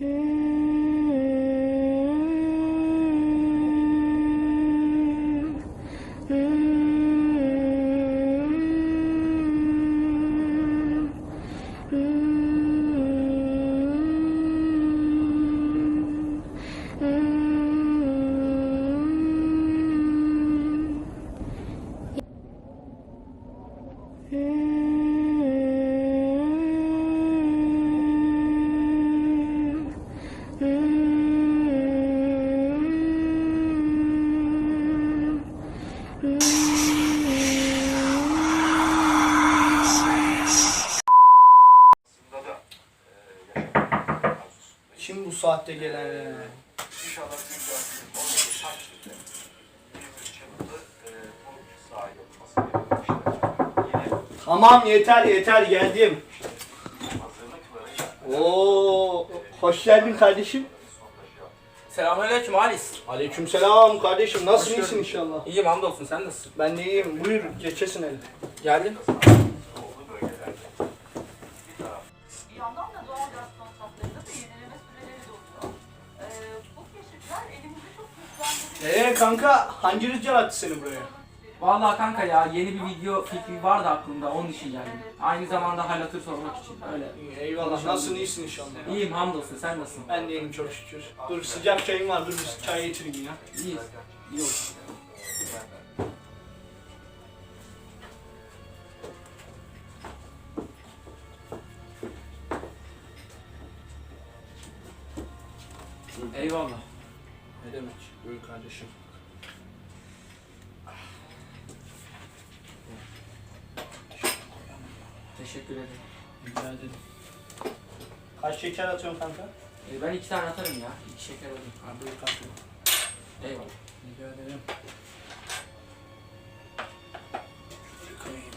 da Kim bu saatte gelen? İnşallah büyük bir aksilik olmadı. Takdirde 23 yılında e, Tamam yeter yeter geldim. Oo hoş geldin kardeşim. Selamünaleyküm Halis. Aleykümselam kardeşim. Nasılsın iyisin inşallah? İyiyim hamdolsun sen nasılsın? Ben de iyiyim. Buyur geçesin hele. Geldin. Güçlendiriyor. Ee kanka hangi rüzgar attı seni buraya? Vallahi kanka ya yeni bir video fikri vardı aklımda onun için geldim. Aynı zamanda hal hatır sormak için öyle. İyi, Eyvallah. Nasılsın iyisin inşallah? İyiyim hamdolsun sen nasılsın? Ben de iyiyim çok şükür. Dur sıcak çayım var. Dur bir çay getireyim ya. İyiyiz. İyi olsun. Şeker atıyorsun kanka? E, ben iki tane atarım ya. İki şeker alayım. Ha, buyur kanka. Eyvallah. Rica ederim. Koyayım.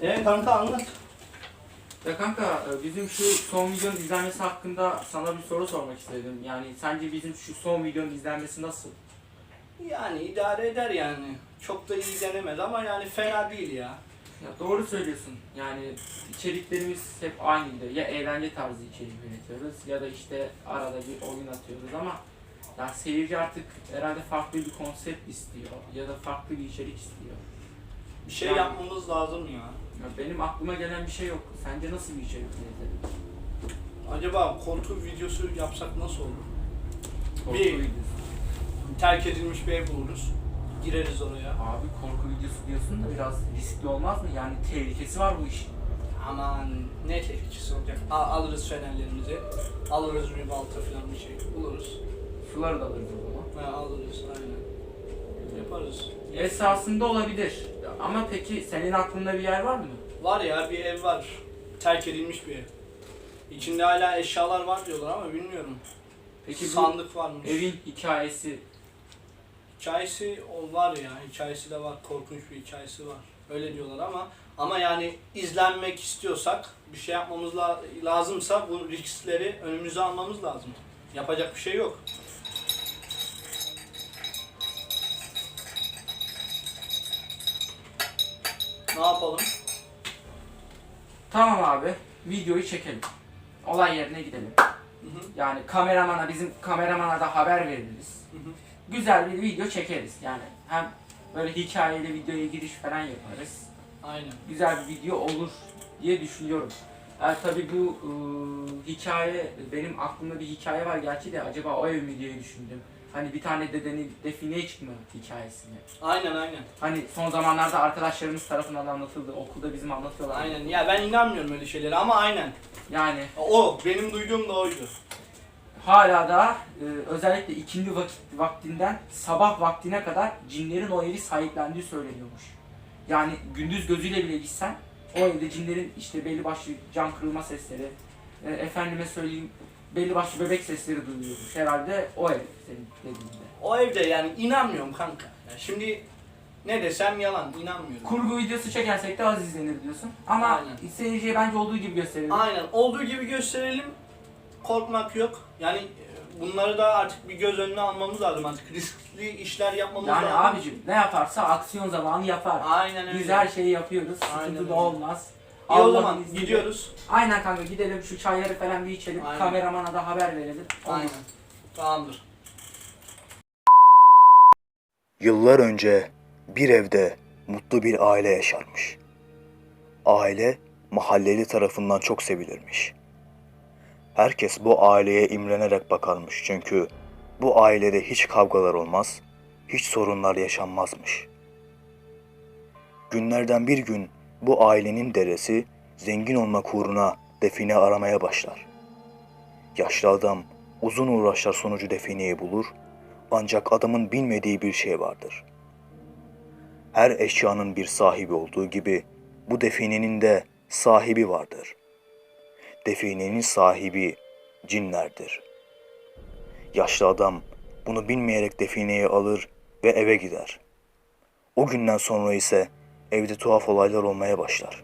Ee kanka anlat. Ya kanka e, bizim şu son videonun izlenmesi hakkında sana bir soru sormak istedim. Yani sence bizim şu son videonun izlenmesi nasıl? Yani idare eder yani. Çok da iyi denemez ama yani fena değil ya. Ya doğru söylüyorsun. Yani içeriklerimiz hep aynıydı. Ya eğlence tarzı içerik üretiyoruz ya da işte arada bir oyun atıyoruz ama ya seyirci artık herhalde farklı bir konsept istiyor ya da farklı bir içerik istiyor. Bir şey Yani- yapmamız lazım ya. Ya benim aklıma gelen bir şey yok. Sence nasıl bir içerik üretelim? Acaba korku videosu yapsak nasıl olur? Korku Bir- videosu. Terk edilmiş bir ev buluruz. Gireriz oraya. Abi korku videosu diyorsun da biraz riskli olmaz mı? Yani tehlikesi var bu işin. Aman ne tehlikesi olacak. A- alırız fenerlerimizi. Alırız bir balta falan bir şey. Buluruz. Suları da alırız o zaman. Ha, alırız aynen. Yaparız. Esasında olabilir. Ama peki senin aklında bir yer var mı? Var ya bir ev var. Terk edilmiş bir ev. İçinde hala eşyalar var diyorlar ama bilmiyorum. Peki bu Sandık varmış. evin hikayesi Hikayesi o var ya, hikayesi de var, korkunç bir hikayesi var. Öyle diyorlar ama ama yani izlenmek istiyorsak, bir şey yapmamız la- lazımsa bu riskleri önümüze almamız lazım. Yapacak bir şey yok. Ne yapalım? Tamam abi, videoyu çekelim. Olay yerine gidelim. Hı hı, Yani kameramana, bizim kameramana da haber veririz. hı hı. Güzel bir video çekeriz. Yani hem böyle hikayeli videoya giriş falan yaparız. Aynen. Güzel bir video olur diye düşünüyorum. Yani tabii bu ıı, hikaye, benim aklımda bir hikaye var gerçi de acaba o ev mi diye düşündüm. Hani bir tane dedenin defineye çıkma hikayesini. Aynen aynen. Hani son zamanlarda arkadaşlarımız tarafından anlatıldı. Okulda bizim anlatıyorlar. Aynen. Ya ben inanmıyorum öyle şeylere ama aynen. Yani O benim duyduğum da oydu. Hala da e, özellikle ikindi vakit vaktinden sabah vaktine kadar cinlerin o evi sahiplendiği söyleniyormuş. Yani gündüz gözüyle bile gitsen o evde cinlerin işte belli başlı can kırılma sesleri, e, efendime söyleyeyim belli başlı bebek sesleri duyuluyormuş. Herhalde o ev senin dediğinde. O evde yani inanmıyorum kanka. Ya şimdi ne desem yalan inanmıyorum. Kurgu videosu çekersek de az izlenir diyorsun. Ama Aynen. seyirciye bence olduğu gibi gösterelim. Aynen olduğu gibi gösterelim. Korkmak yok. Yani e, bunları da artık bir göz önüne almamız lazım artık. Riskli işler yapmamız Yani lazım. abicim ne yaparsa aksiyon zamanı yapar. Aynen öyle. Biz her şeyi yapıyoruz. Aynen Sıkıntı öyle. da olmaz. İyi o Allah'ın zaman izniyle- gidiyoruz. Aynen kanka gidelim şu çayları falan bir içelim. Aynen. Kameramana da haber verelim. Aynen. Tamamdır. Yıllar önce bir evde mutlu bir aile yaşarmış. Aile mahalleli tarafından çok sevilirmiş. Herkes bu aileye imrenerek bakarmış çünkü bu ailede hiç kavgalar olmaz, hiç sorunlar yaşanmazmış. Günlerden bir gün bu ailenin dedesi zengin olmak uğruna define aramaya başlar. Yaşlı adam uzun uğraşlar sonucu defineyi bulur ancak adamın bilmediği bir şey vardır. Her eşyanın bir sahibi olduğu gibi bu definenin de sahibi vardır. Definenin sahibi cinlerdir. Yaşlı adam bunu bilmeyerek defineyi alır ve eve gider. O günden sonra ise evde tuhaf olaylar olmaya başlar.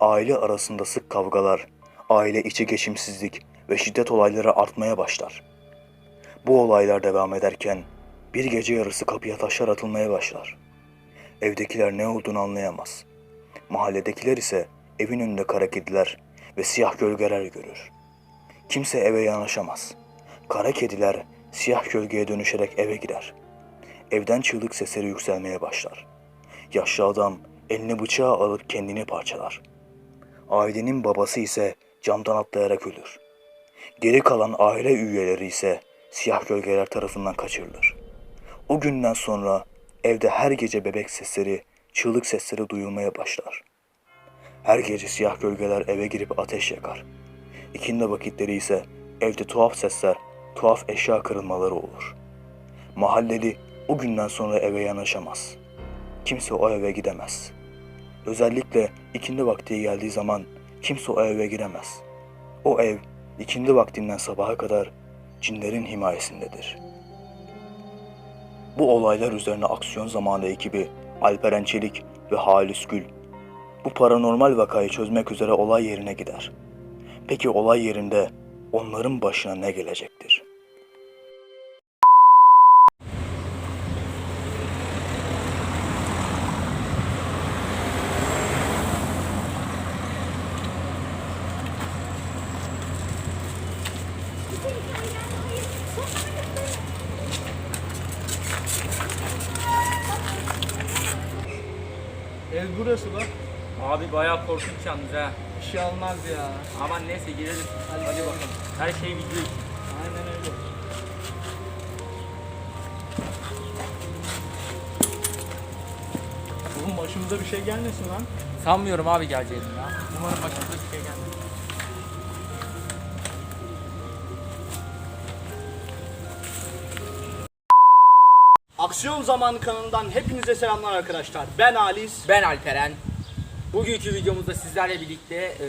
Aile arasında sık kavgalar, aile içi geçimsizlik ve şiddet olayları artmaya başlar. Bu olaylar devam ederken bir gece yarısı kapıya taşlar atılmaya başlar. Evdekiler ne olduğunu anlayamaz. Mahalledekiler ise evin önünde kara kediler ve siyah gölgeler görür. Kimse eve yanaşamaz. Kara kediler siyah gölgeye dönüşerek eve girer. Evden çığlık sesleri yükselmeye başlar. Yaşlı adam eline bıçağı alıp kendini parçalar. Ailenin babası ise camdan atlayarak ölür. Geri kalan aile üyeleri ise siyah gölgeler tarafından kaçırılır. O günden sonra evde her gece bebek sesleri, çığlık sesleri duyulmaya başlar. Her gece siyah gölgeler eve girip ateş yakar. İkindi vakitleri ise evde tuhaf sesler, tuhaf eşya kırılmaları olur. Mahalleli o günden sonra eve yanaşamaz. Kimse o eve gidemez. Özellikle ikindi vakti geldiği zaman kimse o eve giremez. O ev ikindi vaktinden sabaha kadar cinlerin himayesindedir. Bu olaylar üzerine aksiyon zamanı ekibi Alperen Çelik ve Halis Gül bu paranormal vakayı çözmek üzere olay yerine gider. Peki olay yerinde onların başına ne gelecektir? Ev burası bak. Abi bayağı korkunç yalnız ha. Bir şey olmaz ya. Aman neyse girelim. Hadi, Hadi bakalım. Her şey video için. Aynen öyle. Oğlum başımıza bir şey gelmesin lan. Sanmıyorum abi geleceğini ya. Umarım başımıza bir şey gelmez. Aksiyon Zamanı kanalından hepinize selamlar arkadaşlar. Ben Halis. Ben Alperen. Bugünkü videomuzda sizlerle birlikte e,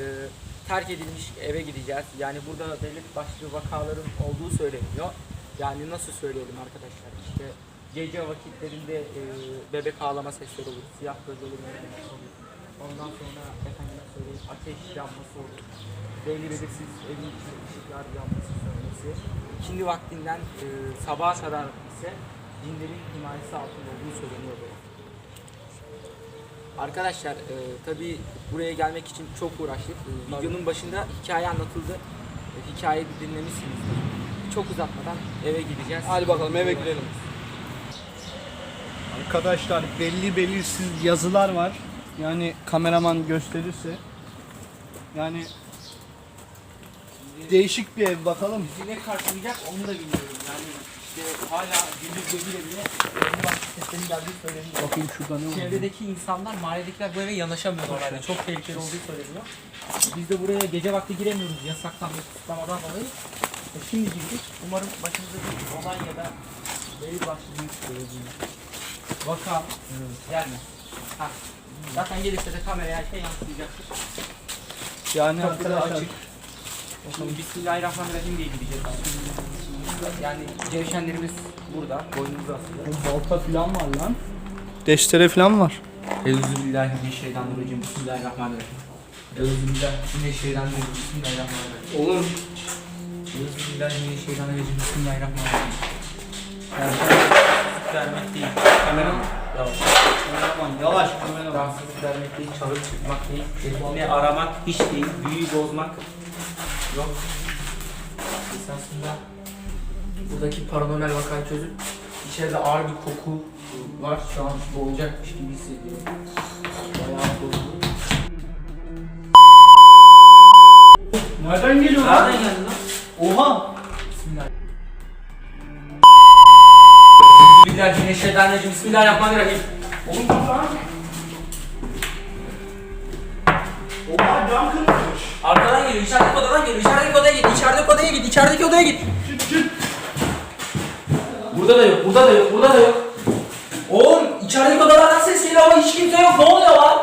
terk edilmiş eve gideceğiz. Yani burada belli başlı vakaların olduğu söyleniyor. Yani nasıl söyleyelim arkadaşlar? İşte gece vakitlerinde e, bebek ağlama sesleri olur, siyah göz olur, olur. Ondan sonra efendime söyleyeyim ateş yanması olur. Belli belirsiz evin içinde ışıklar yanması sönmesi. İkindi vaktinden e, sabaha kadar ise cinlerin himayesi altında olduğu söyleniyor böyle. Arkadaşlar e, tabii buraya gelmek için çok uğraştık. E, videonun başında hikaye anlatıldı. E, hikayeyi dinlemişsinizdir. Çok uzatmadan eve gideceğiz. Hadi bakalım eve gidelim. Arkadaşlar belli belirsiz yazılar var. Yani kameraman gösterirse. Yani değişik bir ev bakalım. Bizi ne karşılayacak onu da bilmiyorum. Yani işte hala gündüz gözüyle bile seslerin geldiği söyleniyor. Bakayım şurada ne var. Çevredeki insanlar, mahalledekiler bu eve yanaşamıyorlar. Yani çok tehlikeli olduğu söyleniyor. Biz de buraya gece vakti giremiyoruz yasaktan ve kısıtlamadan dolayı. E şimdi girdik. Umarım başımıza bir olay ya da belli başlı e, vaka gelmez. Ha. Zaten gelirse de kameraya her şey yansıyacaktır. Yani Kapı da arkadaşlar açık. Şimdi Bismillahirrahmanirrahim diye gideceğiz. Yani cevşenlerimiz burada. Boynumuzda asılı. bu balta falan var lan. Destere falan var. Euzubillahimineşşeytanirracim. Bismillahirrahmanirrahim. Euzubillahimineşşeytanirracim. Bismillahirrahmanirrahim. Oğlum Bismillahirrahmanirrahim. Bismillahirrahmanirrahim. Rahatsızlık vermek değil. Kameram yavaş. Kameraman yavaş kameraman. Rahatsızlık vermek değil, çalıp çıkmak değil, define aramak hiç değil, büyüyü bozmak yok. Esasında buradaki paranormal vakayı çözüp içeride ağır bir koku var. Şu an boğulacakmış gibi hissediyorum. Bayağı bozuldu. Nereden geliyor lan? Nereden geldi lan? Oha. Bismillah. Bismillahirrahmanirrahim. Bismillahirrahmanirrahim. Oğlum dur lan. Oha cam kırılmış. Arkadan geliyor, içerideki odadan geliyor, içerideki odaya git, içerideki odaya git, içerideki odaya git. Burada da yok, burada da yok, burada da yok. Oğlum içerideki odalardan ses geliyor ama hiç kimse yok. Ne oluyor lan?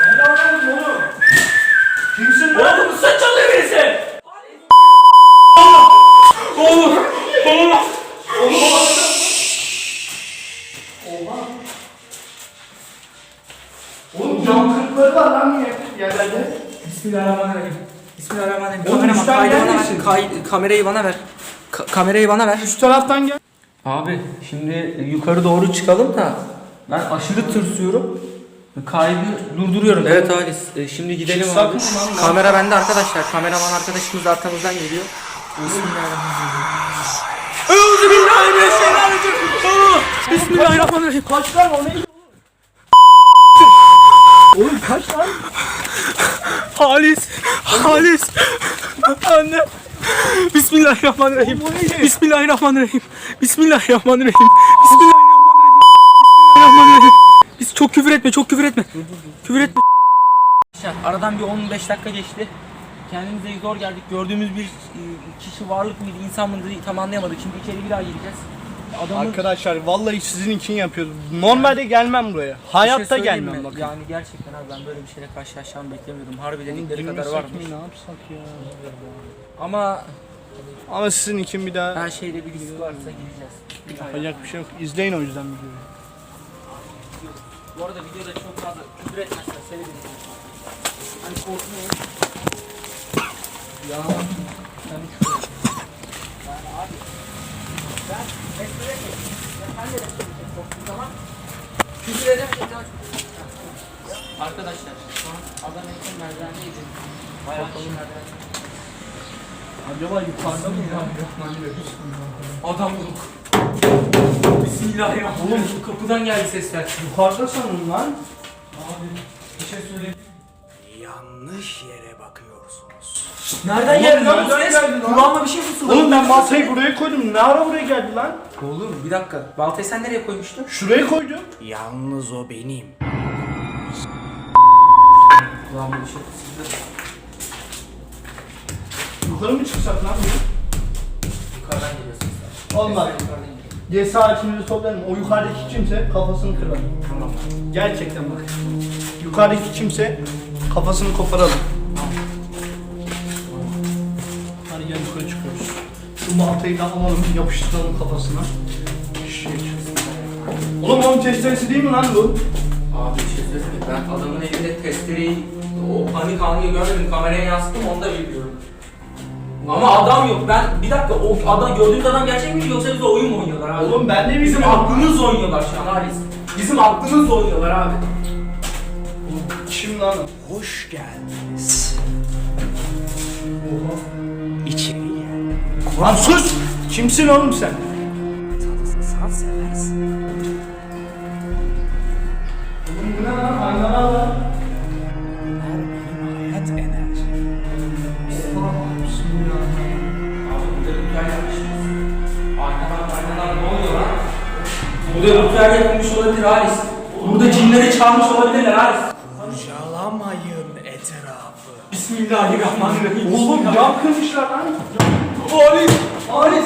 Ben de anlamadım oğlum. Kimsin lan? Oğlum sıç çalıyor birisi. Oğlum, oğlum. Oğlum cam kırıkları var lan niye yerlerde? Bismillahirrahmanirrahim. Bismillahirrahmanirrahim. Oğlum, Kameraman kaydı bana ver. Kamerayı bana ver. Ka- kamerayı bana ver. Üst taraftan gel. Abi şimdi yukarı doğru çıkalım da ben aşırı tırsıyorum. Kaydı durduruyorum. Evet Halis e, şimdi gidelim Çıksak abi. lan? Kamera bende arkadaşlar. Kameraman arkadaşımız da arkamızdan geliyor. Bismillahirrahmanirrahim. Bismillahirrahmanirrahim. Kaç lan o neydi? Oğlum kaç lan? Halis. Halis. Anne. Bismillahirrahmanirrahim. Bismillahirrahmanirrahim. Bismillahirrahmanirrahim. Bismillahirrahmanirrahim. Bismillahirrahmanirrahim. Biz çok küfür etme, çok küfür etme. Küfür etme. Aradan bir 15 dakika geçti. Kendimize zor geldik. Gördüğümüz bir e, kişi varlık mıydı, insan mıydı tam anlayamadık. Şimdi içeri bir daha gireceğiz. Adamın Arkadaşlar vallahi sizin için yapıyoruz. Normalde gelmem buraya. Bir şey Hayatta söyleyeyim gelmem mi? bakın. Yani gerçekten abi ben böyle bir şeyle karşılaşacağımı beklemiyordum. Harbi dedikleri kadar Girmesek varmış. mi, ne yapsak ya? Ama Ama sizin için bir daha her şeyde bir risk varsa gireceğiz. yapacak bir şey yok. İzleyin o yüzden videoyu. Bu arada videoda çok fazla küfür etmezsen sevinirim. Hani korkmayın. Ya sen küfür et. Yani abi Arkadaşlar şu an adam ekran merdivendeydi. Bayağı kişi. Acaba yukarıda mı ya? Adam yok. Bismillahirrahmanirrahim. Oğlum kapıdan geldi sesler. Yukarıda sanırım lan. Abi Nereden Oğlum, geldi lan bu nereden ses? geldi lan? Kulağıma bir şey fısıldadı. Oğlum ben baltayı buraya koydum. Ne ara buraya geldi lan? Oğlum bir dakika. Baltayı sen nereye koymuştun? Şuraya koydum. Yalnız o benim. Kulağıma bir şey fısıldadı. Yukarı mı çıksak lan? Yukarıdan geliyor sesler. Olmaz. Sesler yukarıdan geliyor. Cesaretimizi toplayalım. O yukarıdaki kimse kafasını kıralım. Tamam. Gerçekten bak. Yukarıdaki kimse kafasını koparalım. Şu baltayı da alalım, yapıştıralım kafasına. Shit. Oğlum onun testeresi değil mi lan bu? Abi bir şey söyleyeyim mi? Ben adamın elinde testereyi, o panik anını görmedim. Kameraya yansıttım onu da bilmiyorum. Ama adam yok. Ben bir dakika o adam gördüğümüz adam gerçek mi yoksa bize oyun mu oynuyorlar abi? Oğlum ben de Bizim aklımızla oynuyorlar şu an Halis. Bizim aklımızla oynuyorlar abi. Kim lan? Hoş geldiniz. Gel. Lan sus! Kimsin oğlum sen? Burada ritüel yapılmış olabilir Halis. Burada cinleri çağırmış olabilirler Halis. Kurcalamayın etrafı. Bismillahirrahmanirrahim. Oğlum cam kırmışlar lan. Halis! Halis!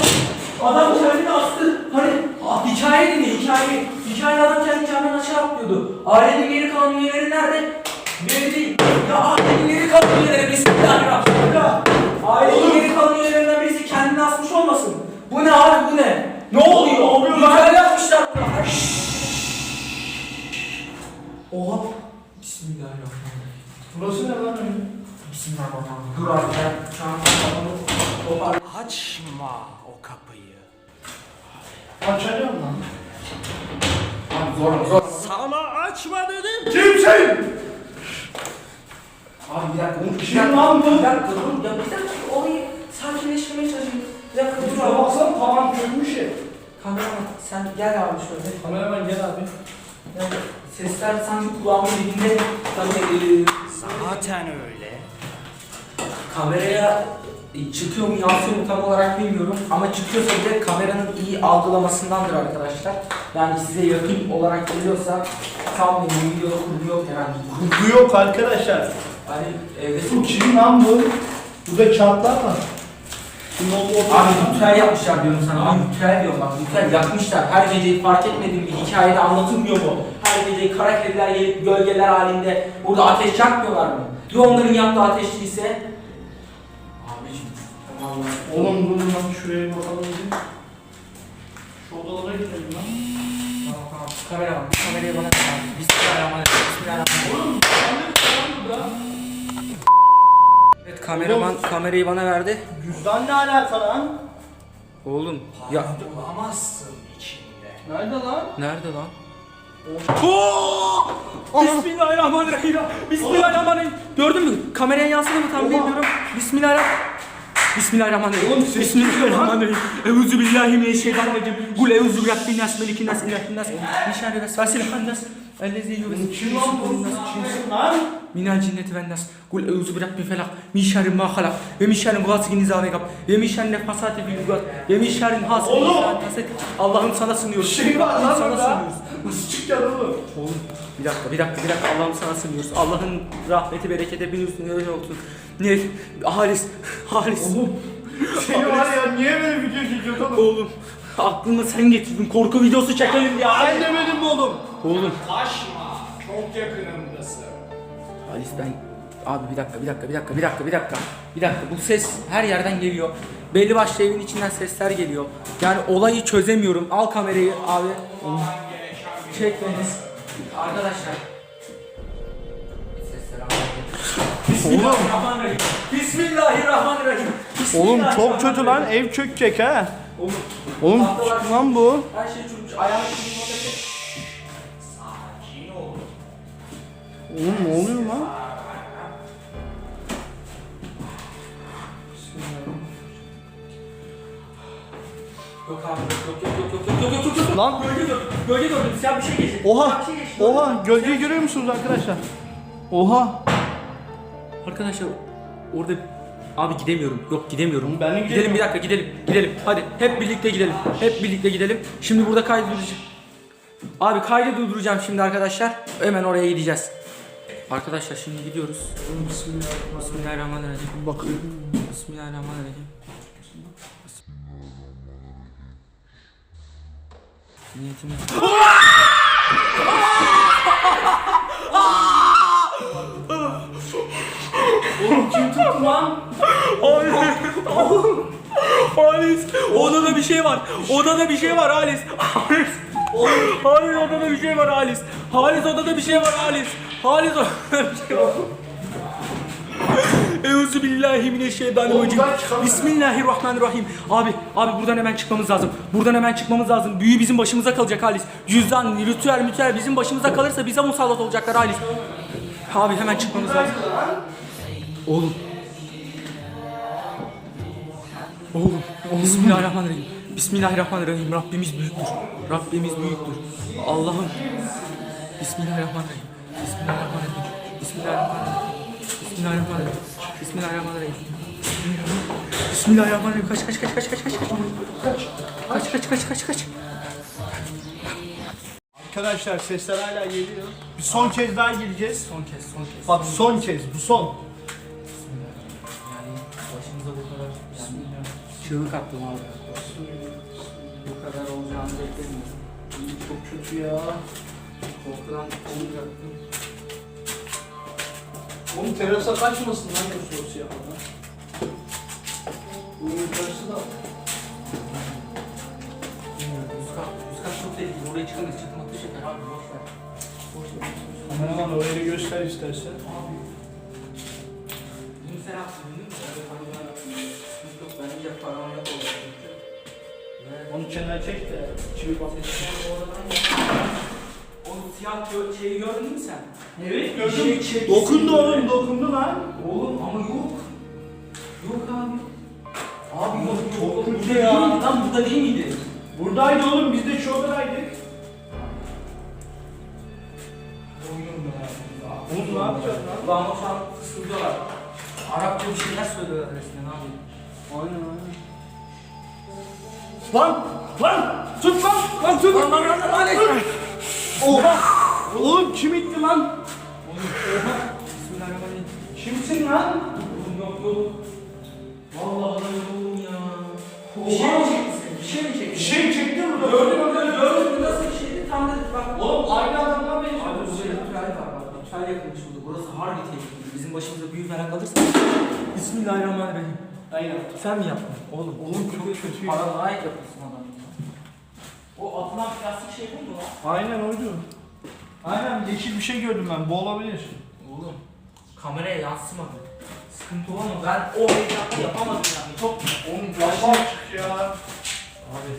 Adam kendini astı. Hani ah, hikaye dinle hikaye. Hikayede adam kendi camdan aşağı atlıyordu. Ailenin geri kalan üyeleri nerede? Belli değil. Ya ailenin geri kalan üyeleri Bismillahirrahmanirrahim. Ailenin geri kalan üyelerinden birisi kendini asmış olmasın? Bu ne abi bu ne? Ne oluyor? oluyor lan? Hikaye yapmışlar. Oha. Bismillahirrahmanirrahim. Burası ne lan öyle? Bismillahirrahmanirrahim. Dur abi ben şu an kafamı toparlayayım. Açma o kapıyı. Açacağım lan. Abi zor zor. Sana açma dedim. Kimsin? Abi bir dakika. dur, Bir dakika. lan bu? Bir dakika dur. Ya bir dakika olayı sakinleştirmeye çalışayım. Bir dakika dur abi. baksana tavan çökmüş ya. Kameraman sen gel abi şöyle. Kameraman gel abi. Yani sesler sanki kulağımın dibinde. Tabii e, Zaten öyle. kameraya çıkıyor mu yansıyor mu tam olarak bilmiyorum ama çıkıyorsa bile kameranın iyi algılamasındandır arkadaşlar. Yani size yakın olarak geliyorsa tam benim videoda kurgu yok herhangi bir. Kurgu yok arkadaşlar. Hani evde Bu kim lan bu? Burada kağıtlar var. Kim oldu o? Abi ritüel yapmışlar diyorum sana. Ben ritüel diyorum bak ritüel yapmışlar. Her geceyi fark etmediğim bir hikayede anlatılmıyor mu? Her geceyi kara kediler gelip gölgeler halinde burada ateş yakmıyorlar mı? Ya onların yaptığı ateş değilse? Vallahi. Oğlum dur lan şuraya bakalım bir. Şu odalara gidelim lan. Tamam tamam. Kamera var. Kamerayı bana ver abi. Bismillahirrahmanirrahim. Bismillahirrahmanirrahim. Oğlum sandık falan burada. Evet kameraman kamerayı bana verdi. Cüzdan ne alaka lan? Oğlum ya Bulamazsın içinde. Nerede lan? nerede lan? Bismillahirrahmanirrahim. Bismillahirrahmanirrahim. Gördün mü? Kameraya yansıdı mı tam bilmiyorum. Bismillahirrahmanirrahim. Bismillahirrahmanirrahim. Oğlum ses- Bismillahirrahmanirrahim. Euzu billahi mineşşeytanirracim. Kul euzu bi rabbin nas melikin nas ilahin nas. Min şerri vesvesil hannas. Ellezî yuvesvisu lan minel cinneti ven nas. Kul euzu bi rabbil felak. Min şerri ma halak. Ve min şerri gasikin izâ vekab. Ve min şerri nefasati fil ukad. Ve min şerri Oğlum! izâ. Allah'ım sana sınıyoruz. Şey var lan burada. sınıyoruz. Nasıl çıkacağız oğlum? Oğlum bir dakika bir dakika bir dakika Allah'ım sana sığınıyoruz. Allah'ın rahmeti bereketi hepiniz üstüne olsun. Ne? Halis. Halis. Oğlum. Seni var ya niye böyle video çekiyorsun oğlum? Oğlum. Aklına sen getirdin. Korku videosu çekelim ya. Ben demedim mi oğlum? Oğlum. Kaçma. Çok yakınımdasın. Halis ben... Abi bir dakika bir dakika bir dakika bir dakika bir dakika. Bir dakika bu ses her yerden geliyor. Belli başlı evin içinden sesler geliyor. Yani olayı çözemiyorum. Al kamerayı abi. Çek beni. Arkadaşlar. Bismillahirrahmanirrahim. Bismillahirrahmanirrahim. Oğlum çok kötü lan ev çökecek ha. Oğlum, Oğlum tahtalar- lan bu? Her şey çürümüş. Ayağım çürümüş. Sakin ol. Oğlum ne oluyor lan? Yok abi yok yok yok yok yok yok yok yok yok. Lan Gölge gördüm. Gölge gördüm. Siyah bir şey geçti. Oha! Siyah bir şey geçti. Oha gölgeyi görüyor musunuz arkadaşlar? Oha! Arkadaşlar orada abi gidemiyorum. Yok gidemiyorum. Ben de Gidelim gidemiyorum. bir dakika gidelim. Gidelim. Hadi hep birlikte gidelim. Hep birlikte gidelim. Şimdi burada kaydı durduracağım. Abi kaydı durduracağım şimdi arkadaşlar. Hemen oraya gideceğiz. Arkadaşlar şimdi gidiyoruz. Bismillahirrahmanirrahim. Bakıyorum. Bismillahirrahmanirrahim. Niyetimiz... Oğlum kim tuttu lan? Halis, odada bir şey var. Odada bir şey var Halis. Halis. Halis odada bir şey var Halis. Halis odada bir şey var Halis. Halis odada bir şey var. Euzu billahi mineşşeytanirracim. Bismillahirrahmanirrahim. Abi, abi buradan hemen çıkmamız lazım. Buradan hemen çıkmamız lazım. Büyü bizim başımıza kalacak Halis. Cüzdan, ritüel, mütüel bizim başımıza kalırsa bize musallat olacaklar Halis. Abi hemen çıkmamız lazım. Oğlum. Oğlum. Bismillahirrahmanirrahim. Bismillahirrahmanirrahim. Rabbimiz büyüktür. Rabbimiz büyüktür. Allah'ım. Bismillahirrahmanirrahim. Bismillahirrahmanirrahim. Bismillahirrahmanirrahim. Bismillahirrahmanirrahim. Bismillahirrahmanirrahim. Bismillahirrahmanirrahim. Kaç kaç kaç kaç kaç kaç kaç. Kaç kaç kaç kaç kaç. Arkadaşlar sesler hala geliyor. Bir son kez daha gireceğiz. Son kez son kez. Bak son kez bu son. Çığlık attım abi. Bu kadar olacağını beklemiyordum. Çok kötü ya. Korkudan attım. Oğlum terasa kaçmasın lan bu sosu yapanlar. Bunun yukarısı da Bilmiyorum. Üst kat, üst kat çok tehlikeli. Oraya çıkamayız. Çıkmak düşecekler abi. Boş ver. Boş ver. Kameraman orayı göster istersen. Bunu sen attın kenara çek de çivik bakmışsın. O siyah gö- şeyi gördün mü sen? Evet Bir şey. Dokundu oğlum dokundu lan. Oğlum ama yok. Yok abi. Abi yok. Çok yok. kötü Burada ya. değil miydi lan? Burada değil miydi? Buradaydı oğlum biz de şuradaydık. Oğlum ne yapacağız lan? Ulan o şu an fısıldıyorlar. Arapça bir şeyler söylüyorlar resmen abi. Aynen aynen. Lan! Lan! Tut lan! Lan tut! Lan lan lan lan lan! Oha! Oğlum kim itti lan? Oha! Bismillahirrahmanirrahim. Kimsin lan? Oğlum yok yok. Vallahi yok oğlum ya. Oha! Bir şey mi çekti seni? Bir şey mi çekti? Bir şey çekti burada. Gördün mü? Gördün gördün mü? Nasıl bir şeydi? Tam da bak. Oğlum aynı adamdan Abi benziyor. burada ritüel var bak. Ritüel yapılmış burada. Burası harbi tehlikeli. Bizim başımıza büyük merak kalırsa. Bismillahirrahmanirrahim. Aynen. Sen mi yaptın? Oğlum, Oğlum çok kötü. Paranoyak yapıyorsun adam. O atılan plastik şey bu mu lan? Aynen oydu. Aynen yeşil bir şey gördüm ben. Bu olabilir. Oğlum kameraya yansımadı. Sıkıntı olma ben o heyecanı yapamadım yani. Çok Oğlum başına çık ya. Abi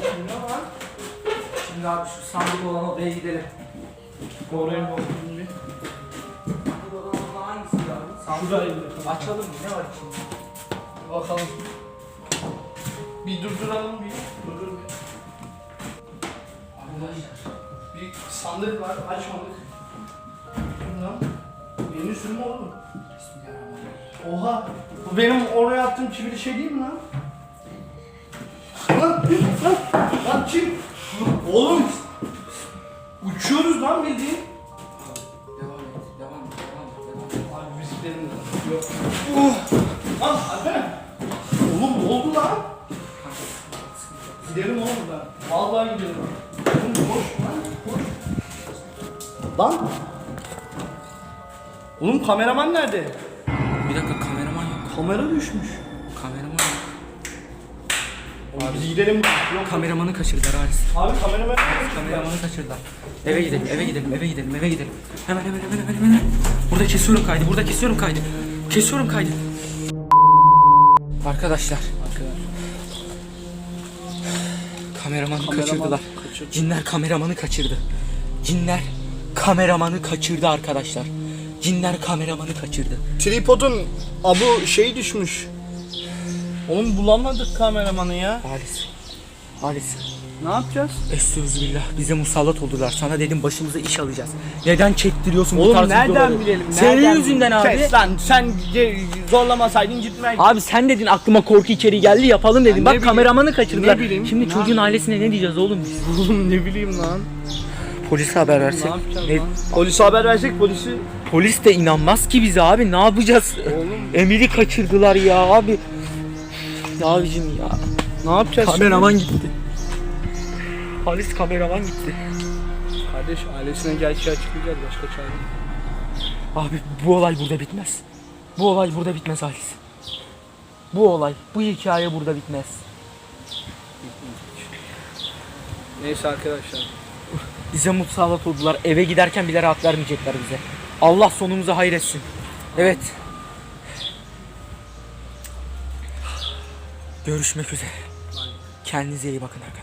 Oğlum ne lan? şimdi abi şu sandık olan odaya gidelim. Oraya bakayım bir. Sandık olan oda hangisi abi? Sandık. Şuradaydı. Açalım mı? Ne var içinde? Bakalım. Bir durduralım bir. Durdur bir. Bir sandık var açmadık. Şuradan. Yeni sürüm oğlum. Oha. Bu benim oraya attığım kibir şey değil mi lan? Lan lan lan kim? Oğlum uçuyoruz lan bildiğin. Devam et, devam et, devam et, devam et. Abi gidelim de. Yok. Oh. Lan hadi. Oğlum ne oldu lan? Gidelim oğlum buradan. Vallahi gidelim. Lan. Oğlum kameraman nerede? Bir dakika kameraman yok. Kamera düşmüş. Kameraman yok. Abi biz gidelim. Yok. Kameramanı kaçırdılar Halis. Abi kameraman Kameramanı kaçırdılar. Eve gidelim, eve gidelim, eve gidelim, eve gidelim. Hemen hemen hemen hemen hemen. Burada kesiyorum kaydı, burada kesiyorum kaydı. Kesiyorum kaydı. Arkadaşlar. Kameramanı kaçırdılar. Kaçırdı. Cinler kameramanı kaçırdı. Cinler kameramanı kaçırdı arkadaşlar. Cinler kameramanı kaçırdı. Tripodun abu şey düşmüş. Oğlum bulamadık kameramanı ya. Halis. Halis. Ne yapacağız? Estağfirullah bize musallat oldular. Sana dedim başımıza iş alacağız. Neden çektiriyorsun bu Oğlum tarz nereden videoları? bilelim? Senin nereden yüzünden bilelim? abi. Kes lan sen zorlamasaydın gitmeydin. Abi sen dedin aklıma korku içeriği geldi yapalım ne Bak bileyim, kameramanı kaçırdılar. ne bileyim, Şimdi ne çocuğun ailesine ne diyeceğiz oğlum biz? Oğlum ne bileyim lan. Polise haber versek. Ne yapacağız Ne- lan? Polise haber versek polisi. Polis de inanmaz ki bize abi ne yapacağız? Oğlum Emir'i kaçırdılar ya abi. Ya abicim ya. ne yapacağız? Kameraman gitti. Halis kameraman gitti. Kardeş ailesine gerçeği açıklayacağız başka çare. yok. Abi bu olay burada bitmez. Bu olay burada bitmez Halis. Bu olay, bu hikaye burada bitmez. Neyse arkadaşlar. Bize musallat oldular. Eve giderken bile rahat vermeyecekler bize. Allah sonumuzu hayretsin. Evet. Görüşmek üzere. Kendinize iyi bakın arkadaşlar.